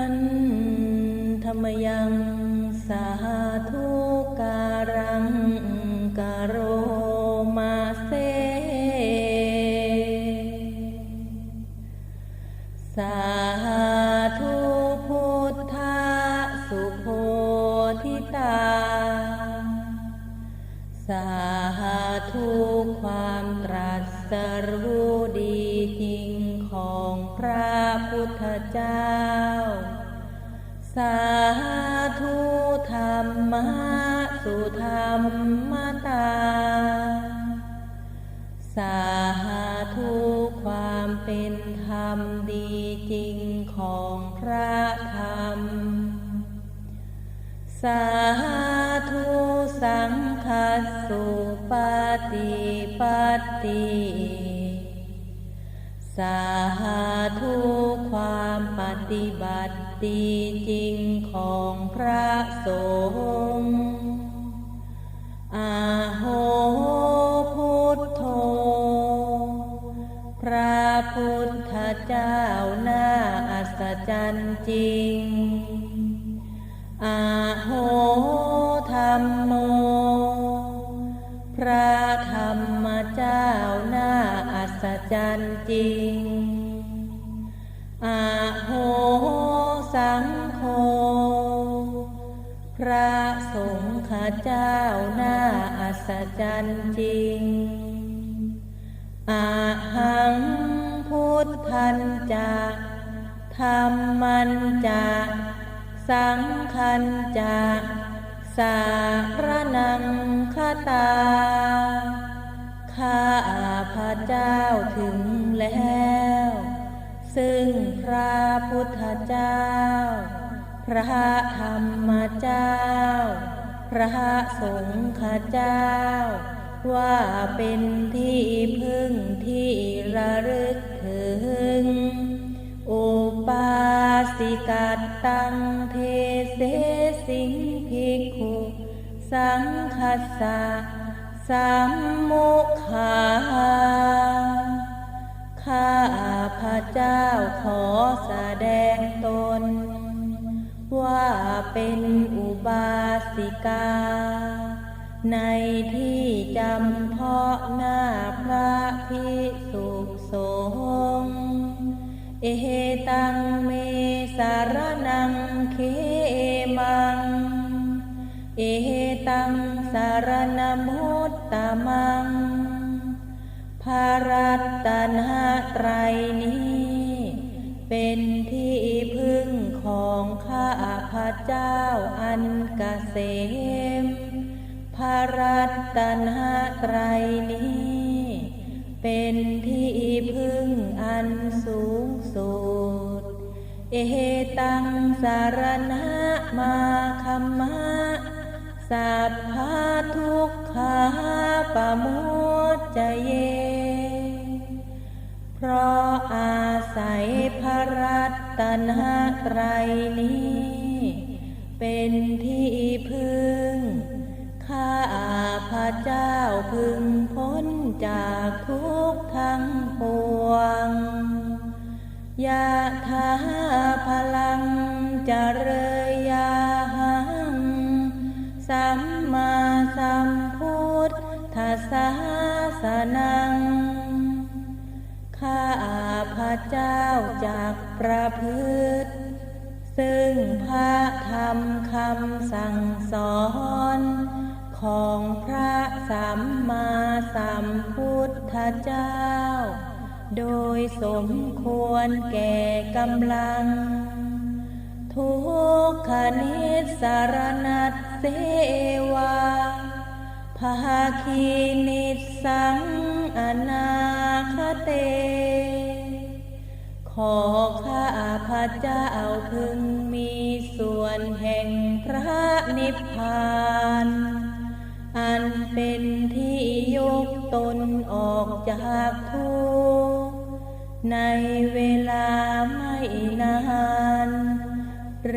ันธรรมยังสาธุการังกโรมาเซสาธุพุทธสุโพธิตา สาธุความตรัสรู้ดีจริงของพระพุทธเจ้า สาธุธรรมะสุธรรมตา สาธุความเป็นธรรมดีจริงของพระธรรม สาธุสังฆสุปฏิปติสาธุความปฏิบัติ ดีจริงของพระสงฆ์อาโหพุทโธ พระพุทธเจ้าน่าอัศจรรย์จริง อาโหธรรมโม พระธรรมเจ้าน่าอัศจรรย์จริง อาโห สังโฆ พระสงฆ์ข้าเจ้าหน่าอัศจรรย์จริงอาหังพุทธันจะธรรมันจะสังคันจะสารนังคตา ข้าพระเจ้าถึงแล้ว ซึ่งพระพุทธเจ้า พระธรรมเจ้า พระสงฆ์เจ้า ว่าเป็นที่พึ่งที่ระลึกถึง อุปาสิกัตตังเทเสสิงภิกขุสังคสสะสัมมุขา ข้าพระเจ้าขอแสดงตน ว่าเป็นอุบาสิกา ในที่จำเพาะหน้าพระพิสุสงฆ์เอตังเมสารนังเคมัง เอตังสารนมุตตมัง ภารัตนา ไตรนี้ เป็นที่พึ่งของข้าพระเจ้าอันกเกษมภารัตนาไตรนี้ เป็นที่พึ่งอันสูงสุด เอตังสารณะมาคัมมะสัพพะทุกขาปะมุจจเย เพราะอาศัยพระรัตนตรัยนี้ เป็นที่พึ่ง ข้าพระเจ้าพึงพ้นจากทุกทั้งปวงยะถาพลังจะเรยยาหัง สัมมาสัมพุทธัสสะสะนัง ข้าพระเจ้าจากประพฤติ ซึ่งพระธรรมคำสั่งสอน ของพระสัมมาสัมพุทธเจ้า โดยสมควรแก่กำลัง ทุกขนิสารนัตเสวา ภาคีนิสังอนาคเต ขอข้าพระเจ้าพึงมีส่วนแห่งพระนิพพาน อันเป็นที่ยกตนออกจากทุกข์ในเวลาไม่นาน เร